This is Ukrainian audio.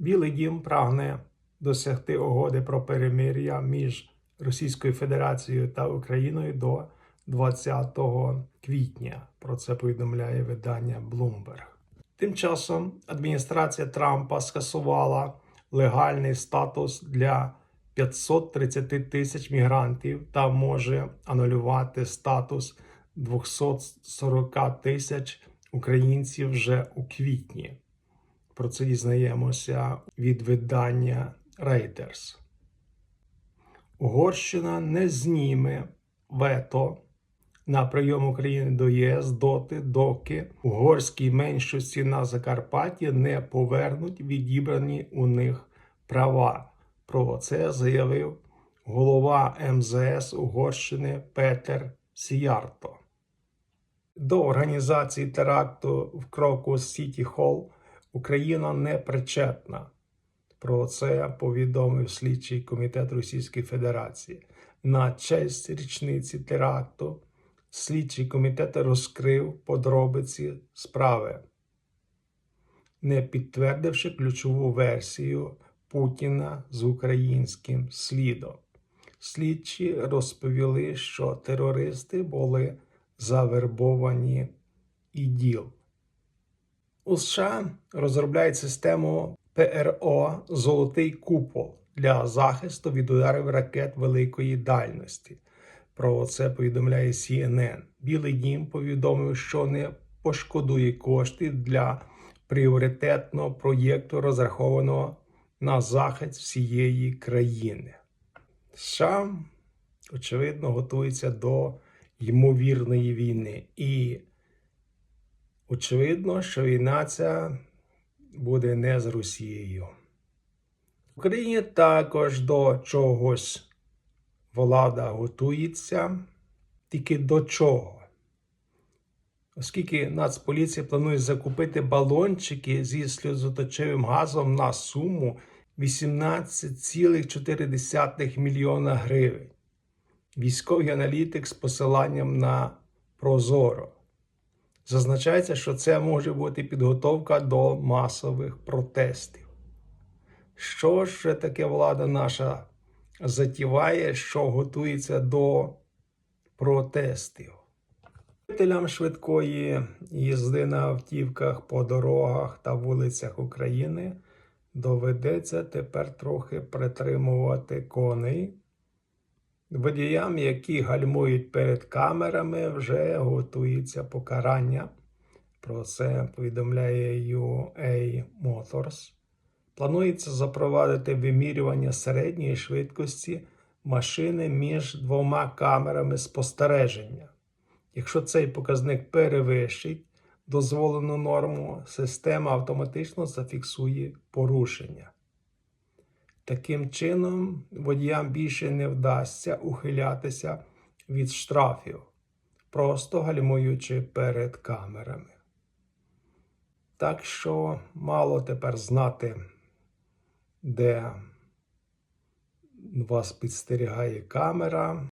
Білий дім прагне досягти угоди про перемир'я між Російською Федерацією та Україною до 20 квітня. Про це повідомляє видання Bloomberg. Тим часом адміністрація Трампа скасувала легальний статус для 530 тисяч мігрантів та може анулювати статус 240 тисяч українців вже у квітні. Про це дізнаємося від видання Reuters. Угорщина не зніме вето на прийом України до ЄС доти, доки угорській меншості на Закарпатті не повернуть відібрані у них права. Про це заявив голова МЗС Угорщини Петер Сіярто. До організації теракту в Крокус Сіті Холл Україна не причетна. Про це повідомив слідчий комітет Російської Федерації. На честь річниці теракту слідчий комітет розкрив подробиці справи, не підтвердивши ключову версію Путіна з українським слідом. Слідчі розповіли, що терористи були завербовані іділ. У США розробляють систему ПРО Золотий купол для захисту від ударів ракет великої дальності. Про це повідомляє CNN. Білий дім повідомив, що не пошкодує кошти для пріоритетного проєкту, розрахованого на захист всієї країни. США, очевидно, готується до ймовірної війни. І очевидно, що війна ця буде не з Росією. В Україні також до чогось влада готується, тільки до чого. Оскільки Нацполіція планує закупити балончики зі сльозоточивим газом на суму 18,4 мільйона гривень. Військовий аналітик з посиланням на Прозоро. Зазначається, що це може бути підготовка до масових протестів. Що ж таке влада наша затіває, що готується до протестів? Жителям швидкої їзди на автівках по дорогах та вулицях України доведеться тепер трохи притримувати коней. Водіям, які гальмують перед камерами, вже готується покарання. Про це повідомляє UA Motors. Планується запровадити вимірювання середньої швидкості машини між двома камерами спостереження. Якщо цей показник перевищить дозволену норму, система автоматично зафіксує порушення. Таким чином, водіям більше не вдасться ухилятися від штрафів, просто гальмуючи перед камерами. Так що мало тепер знати, де вас підстерігає камера.